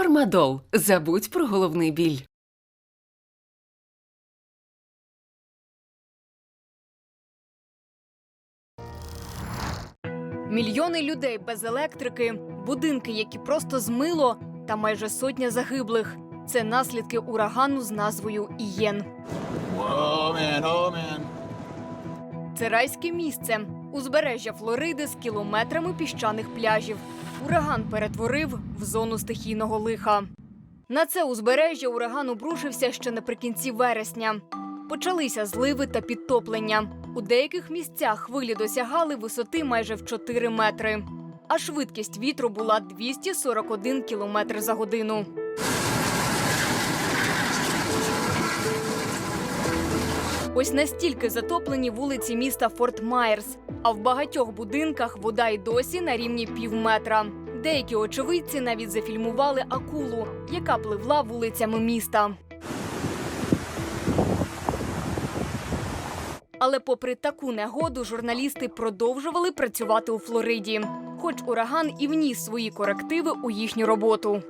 Фармадол. Забудь про головний біль. Мільйони людей без електрики, будинки, які просто змило, та майже сотня загиблих. Це наслідки урагану з назвою Ієн. Man. Це райське місце, узбережжя Флориди з кілометрами піщаних пляжів. Ураган перетворив в зону стихійного лиха. На це узбережжя ураган обрушився ще наприкінці вересня. Почалися зливи та підтоплення. У деяких місцях хвилі досягали висоти майже в 4 метри. А швидкість вітру була 241 кілометр за годину. Ось настільки затоплені вулиці міста Форт Майерс, а в багатьох будинках вода й досі на рівні пів метра. Деякі очевидці навіть зафільмували акулу, яка пливла вулицями міста. Але попри таку негоду, журналісти продовжували працювати у Флориді, хоч ураган і вніс свої корективи у їхню роботу.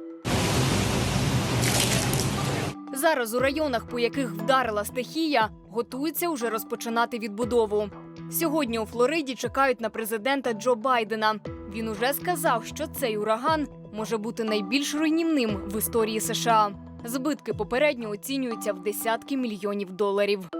Зараз у районах, по яких вдарила стихія, готуються уже розпочинати відбудову. Сьогодні у Флориді чекають на президента Джо Байдена. Він уже сказав, що цей ураган може бути найбільш руйнівним в історії США. Збитки попередньо оцінюються в десятки мільйонів доларів.